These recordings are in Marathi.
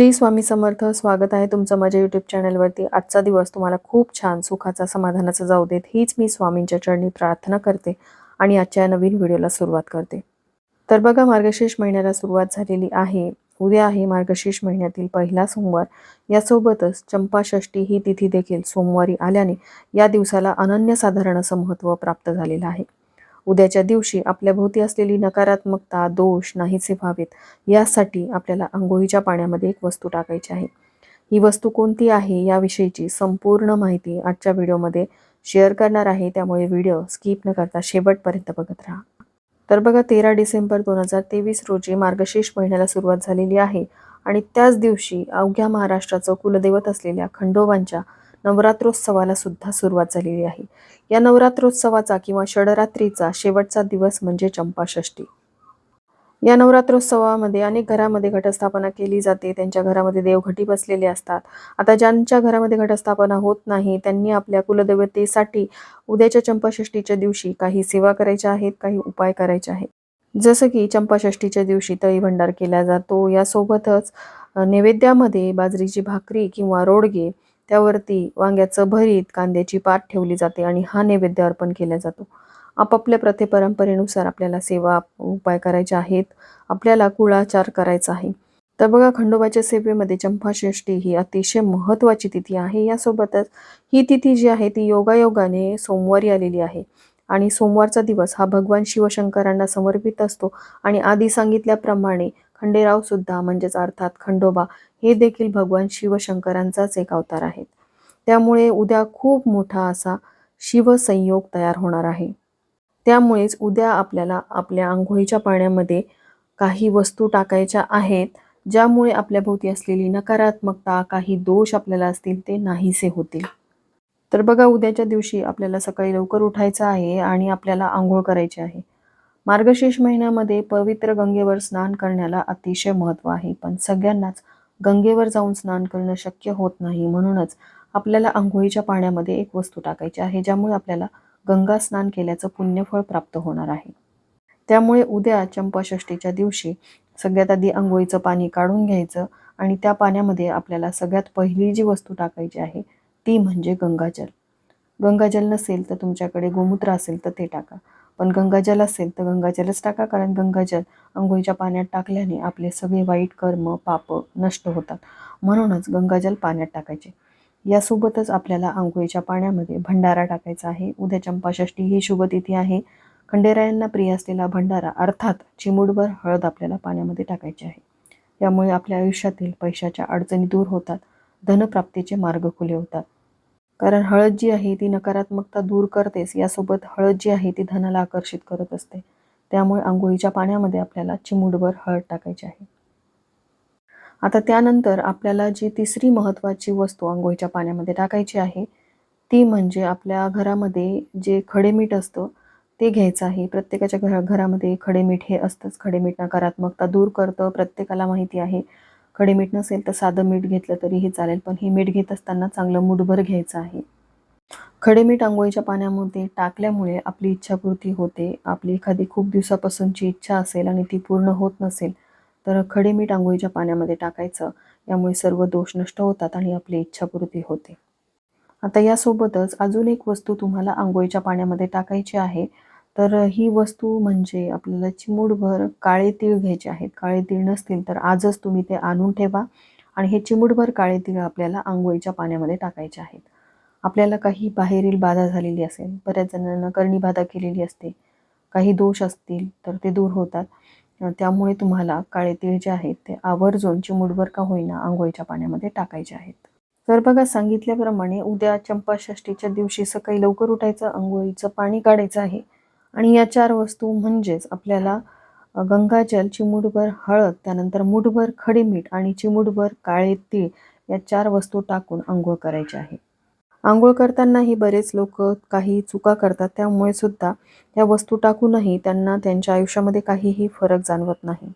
श्री स्वामी समर्थ स्वागत आहे तुमचं माझ्या यूट्यूब चॅनलवरती आजचा दिवस तुम्हाला खूप छान सुखाचा समाधानाचा जाऊ देत. हीच मी स्वामींच्या चरणी प्रार्थना करते आणि आजच्या नवीन व्हिडिओला सुरुवात करते. तर बघा मार्गशीर्ष महिन्याला सुरुवात झालेली आहे. उद्या आहे मार्गशीर्ष महिन्यातील पहिला सोमवार. यासोबतच चंपाषष्ठी ही तिथी देखील सोमवारी आल्याने या दिवसाला अनन्यसाधारण असं महत्त्व प्राप्त झालेलं आहे. उद्याच्या दिवशी आपल्या भोवती असलेली नकारात्मकता दोष नाहीसे व्हावेत यासाठी आपल्याला आंघोळीच्या पाण्यामध्ये एक वस्तू टाकायची आहे. ही वस्तू कोणती आहे याविषयीची संपूर्ण माहिती आजच्या व्हिडिओमध्ये शेअर करणार आहे. त्यामुळे व्हिडिओ स्किप न करता शेवटपर्यंत बघत राहा. तर बघा तेरा डिसेंबर दोन हजार तेवीस रोजी मार्गशीर्ष महिन्याला सुरुवात झालेली आहे आणि त्याच दिवशी अवघ्या महाराष्ट्राचं कुलदैवत असलेल्या खंडोबांच्या नवरात्रोत्सवाला सुद्धा सुरुवात झालेली आहे. या नवरात्रोत्सवाचा किंवा षडरात्रीचा शेवटचा दिवस म्हणजे चंपाषष्ठी. या नवरात्रोत्सवामध्ये अनेक घरामध्ये घटस्थापना केली जाते. त्यांच्या घरामध्ये देवघटी बसलेले असतात. आता ज्यांच्या घरामध्ये घटस्थापना होत नाही त्यांनी आपल्या कुलदेवतेसाठी उद्याच्या चंपाषष्ठीच्या दिवशी काही सेवा करायच्या आहेत काही उपाय करायचे आहेत. जसं की चंपाषष्ठीच्या दिवशी तळी भंडार केला जातो. यासोबतच नैवेद्यामध्ये बाजरीची भाकरी किंवा रोडगे त्यावरती वांग्याचं भरीत कांद्याची पात ठेवली जाते आणि हा नैवेद्य अर्पण केला जातो. आपापल्या प्रथे परंपरेनुसार आपल्याला सेवा उपाय करायचे आहेत. आपल्याला कुळाचार करायचा आहे. तर बघा खंडोबाच्या सेवेमध्ये चंपाषष्ठी ही अतिशय महत्त्वाची तिथी आहे. यासोबतच ही तिथी जी आहे ती योगायोगाने सोमवारी आलेली आहे. आणि सोमवारचा दिवस हा भगवान शिवशंकरांना समर्पित असतो. आणि आधी सांगितल्याप्रमाणे खंडेरावसुद्धा म्हणजेच अर्थात खंडोबा हे देखील भगवान शिवशंकरांचाच एक अवतार आहेत. त्यामुळे उद्या खूप मोठा असा शिवसंयोग तयार होणार आहे. त्यामुळेच उद्या आपल्याला आपल्या आंघोळीच्या पाण्यामध्ये काही वस्तू टाकायच्या आहेत ज्यामुळे आपल्या भोवती असलेली नकारात्मकता काही दोष आपल्याला असतील ते नाहीसे होतील. तर बघा उद्याच्या दिवशी आपल्याला सकाळी लवकर उठायचं आहे आणि आपल्याला आंघोळ करायची आहे. मार्गशीर्ष महिन्यामध्ये पवित्र गंगेवर स्नान करण्याला अतिशय महत्त्व आहे पण सगळ्यांनाच गंगेवर जाऊन स्नान करणं शक्य होत नाही. म्हणूनच आपल्याला आंघोळीच्या पाण्यामध्ये एक वस्तू टाकायची आहे ज्यामुळे आपल्याला गंगा स्नान केल्याचं पुण्यफळ प्राप्त होणार आहे. त्यामुळे उद्या चंपाषष्ठीच्या दिवशी सगळ्यात आधी आंघोळीचं पाणी काढून घ्यायचं आणि त्या पाण्यामध्ये आपल्याला सगळ्यात पहिली जी वस्तू टाकायची आहे ती म्हणजे गंगाजल. गंगाजल नसेल तर तुमच्याकडे गोमूत्र असेल तर ते टाका. पण गंगाजल असेल तर गंगाजलच टाका कारण गंगाजल अंघोळीच्या पाण्यात टाकल्याने आपले सगळे वाईट कर्म पाप नष्ट होतात. म्हणूनच गंगाजल पाण्यात टाकायचे. यासोबतच आपल्याला आंघोळीच्या पाण्यामध्ये भंडारा टाकायचा आहे. उद्या चंपाषष्ठी ही शुभतिथी आहे. खंडेरायांना प्रिय असलेला भंडारा अर्थात चिमूडभर हळद आपल्याला पाण्यामध्ये टाकायची आहे. यामुळे आपल्या आयुष्यातील पैशाच्या अडचणी दूर होतात. धनप्राप्तीचे मार्ग खुले होतात. कारण हळद जी आहे ती नकारात्मकता दूर करतेच. यासोबत हळद जी आहे ती धनाला आकर्षित करत असते. त्यामुळे आंघोळीच्या पाण्यामध्ये आपल्याला चिमूडभर हळद टाकायची आहे. आता त्यानंतर आपल्याला जी तिसरी महत्त्वाची वस्तू आंघोळीच्या पाण्यामध्ये टाकायची आहे ती म्हणजे आपल्या घरामध्ये जे खडेमीठ असतं ते घ्यायचं आहे. प्रत्येकाच्या घर घरामध्ये खडेमीठ हे असतंच. खडेमीठ नकारात्मकता दूर करतं. प्रत्येकाला माहिती आहे. खडेमीठ नसेल तर साधं मीठ घेतलं तरीही चालेल पण हे मीठ घेत असताना चांगलं मुठभर घ्यायचं आहे. खडे मीठ आंघोळीच्या पाण्यामध्ये टाकल्यामुळे आपली इच्छापूर्ती होते. आपली एखादी खूप दिवसापासूनची इच्छा असेल आणि ती पूर्ण होत नसेल तर खडे मीठ आंघोळीच्या पाण्यामध्ये टाकायचं. यामुळे सर्व दोष नष्ट होतात आणि आपली इच्छापूर्ती होते. आता यासोबतच अजून एक वस्तू तुम्हाला आंघोळीच्या पाण्यामध्ये टाकायची आहे. तर ही वस्तू म्हणजे आपल्याला चिमूटभर काळे तीळ घ्यायचे आहेत. काळे तीळ नसतील तर आजच तुम्ही ते आणून ठेवा आणि हे चिमूटभर काळे तीळ आपल्याला आंघोळीच्या पाण्यामध्ये टाकायचे आहेत. आपल्याला काही बाहेरील बाधा झालेली असेल बऱ्याच जणांना करणी बाधा केलेली असते काही दोष असतील तर ते दूर होतात. त्यामुळे तुम्हाला काळे तीळ जे आहेत ते आवर्जून चिमूटभर का होईना आंघोळीच्या पाण्यामध्ये टाकायचे आहेत. तर बघा सांगितल्याप्रमाणे उद्या चंपाषष्ठीच्या दिवशी सकाळी लवकर उठायचं आंघोळीचं पाणी काढायचं आहे. आणि या चार वस्तू म्हणजेच आपल्याला गंगाजल चिमूटभर हळद त्यानंतर मुठभर खडे मीठ आणि चिमूटभर काळे तीळ या चार वस्तू टाकून आंघोळ करायची आहे. आंघोळ करतानाही बरेच लोक काही चुका करतात त्यामुळे सुद्धा या वस्तू टाकूनही त्यांना त्यांच्या आयुष्यामध्ये काहीही फरक जाणवत नाही.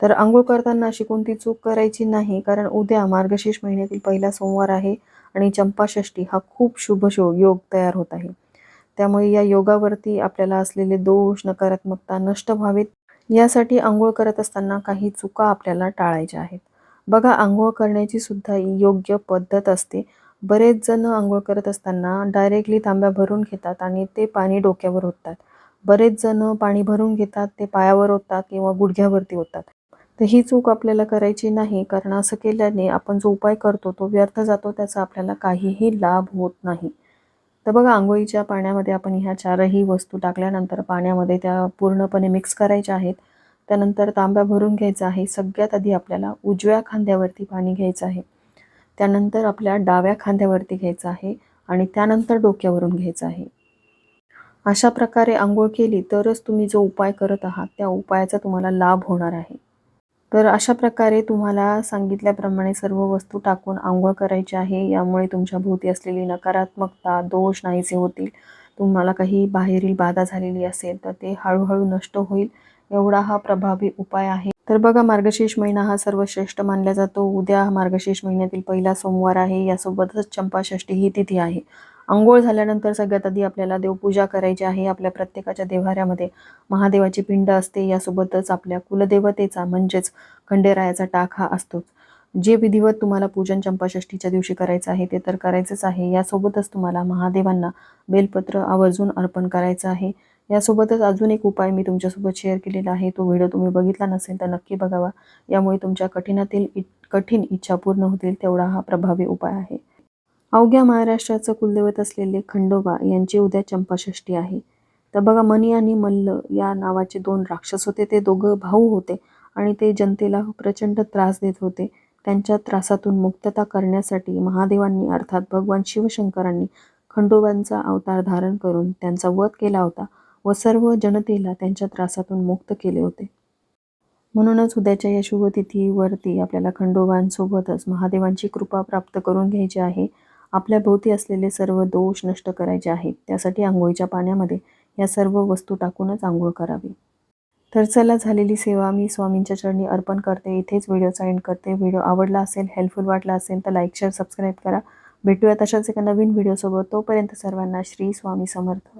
तर आंघोळ करताना अशी कोणती चूक करायची नाही कारण उद्या मार्गशीर्ष महिन्यातील पहिला सोमवार आहे आणि चंपाषष्ठी हा खूप शुभ शो योग तयार होत आहे. त्यामुळे या योगावरती आपल्याला असलेले दोष नकारात्मकता नष्ट व्हावेत. यासाठी आंघोळ करत असताना काही चुका आपल्याला टाळायच्या आहेत. बघा आंघोळ करण्याची सुद्धा योग्य पद्धत असते. बरेच जण आंघोळ करत असताना डायरेक्टली तांब्या भरून घेतात आणि ते पाणी डोक्यावर ओततात. बरेच जण पाणी भरून घेतात ते पायावर ओततात किंवा गुडघ्यावरती ओततात. तर ही चूक आपल्याला करायची नाही कारण असं केल्याने आपण जो उपाय करतो तो व्यर्थ जातो त्याचा आपल्याला काहीही लाभ होत नाही. तर बघा आंघोळीच्या पाण्यामध्ये आपण ह्या चारही वस्तू टाकल्यानंतर पाण्यामध्ये त्या पूर्णपणे मिक्स करायच्या आहेत. त्यानंतर तांब्या भरून घ्यायचा आहे. सगळ्यात आधी आपल्याला उजव्या खांद्यावरती पाणी घ्यायचं आहे. त्यानंतर आपल्या डाव्या खांद्यावरती घ्यायचं आहे आणि त्यानंतर डोक्यावरून घ्यायचं आहे. अशा प्रकारे आंघोळ केली तरच तुम्ही जो उपाय करत आहात त्या उपायाचा तुम्हाला लाभ होणार आहे. तर अशा प्रकारे तुम्हाला सांगितल्याप्रमाणे सर्व वस्तू टाकून आंघोळ करायची आहे. यामुळे तुमच्या भोवती असलेली नकारात्मकता दोष नाहीसे होतील. तुम्हाला काही बाहेरील बाधा झालेली असेल तर ते हळूहळू नष्ट होईल. एवढा हा प्रभावी उपाय आहे. तर बघा मार्गशीर्ष महिना हा सर्वश्रेष्ठ मानला जातो. उद्या मार्गशीर्ष महिन्यातील पहिला सोमवार आहे. यासोबतच चंपाषष्ठी ही तिथी आहे. आंघोळ झाल्यानंतर सगळ्यात आधी आपल्याला देवपूजा करायची आहे. आपल्या प्रत्येकाच्या देव्हाऱ्यामध्ये महादेवाची पिंड असते. यासोबतच आपल्या कुलदेवतेचा म्हणजेच खंडेरायाचा टाक हा असतोच. जे विधिवत तुम्हाला पूजन चंपाषष्ठीच्या दिवशी करायचं आहे ते तर करायचंच आहे. यासोबतच तुम्हाला महादेवांना बेलपत्र आवर्जून अर्पण करायचं आहे. यासोबतच अजून एक उपाय मी तुमच्यासोबत शेअर केलेला आहे. तो व्हिडिओ तुम्ही बघितला नसेल तर नक्की बघावा. यामुळे तुमच्या कठीणातील कठीण इच्छा पूर्ण होतील. तेवढा हा प्रभावी उपाय आहे. अवघ्या महाराष्ट्राचं कुलदैवत असलेले खंडोबा यांची उद्या चंपाषष्ठी आहे. तर बघा मनी आणि मल्ल या नावाचे दोन राक्षस होते. ते दोघं भाऊ होते आणि ते जनतेला प्रचंड त्रास देत होते. त्यांच्या त्रासातून मुक्तता करण्यासाठी महादेवांनी अर्थात भगवान शिवशंकरांनी खंडोबांचा अवतार धारण करून त्यांचा वध केला होता व सर्व जनतेला त्यांच्या त्रासातून मुक्त केले होते. म्हणूनच उद्याच्या या शुभतिथीवरती आपल्याला खंडोबांसोबतच महादेवांची कृपा प्राप्त करून घ्यायची आहे. आपल्या भोवती असलेले सर्व दोष नष्ट करायचे आहेत. त्यासाठी आंघोळीच्या पाण्यामध्ये या सर्व वस्तू टाकूनच आंघोळ करावी. तर चला झालेली सेवा. मी स्वामींच्या चरणी अर्पण करते. इथेच व्हिडिओचा एंड करते. व्हिडिओ आवडला असेल हेल्पफुल वाटला असेल तर लाईक शेअर सबस्क्राईब करा. भेटूया तशाच एका नवीन व्हिडिओसोबत तोपर्यंत सर्वांना श्री स्वामी समर्थ.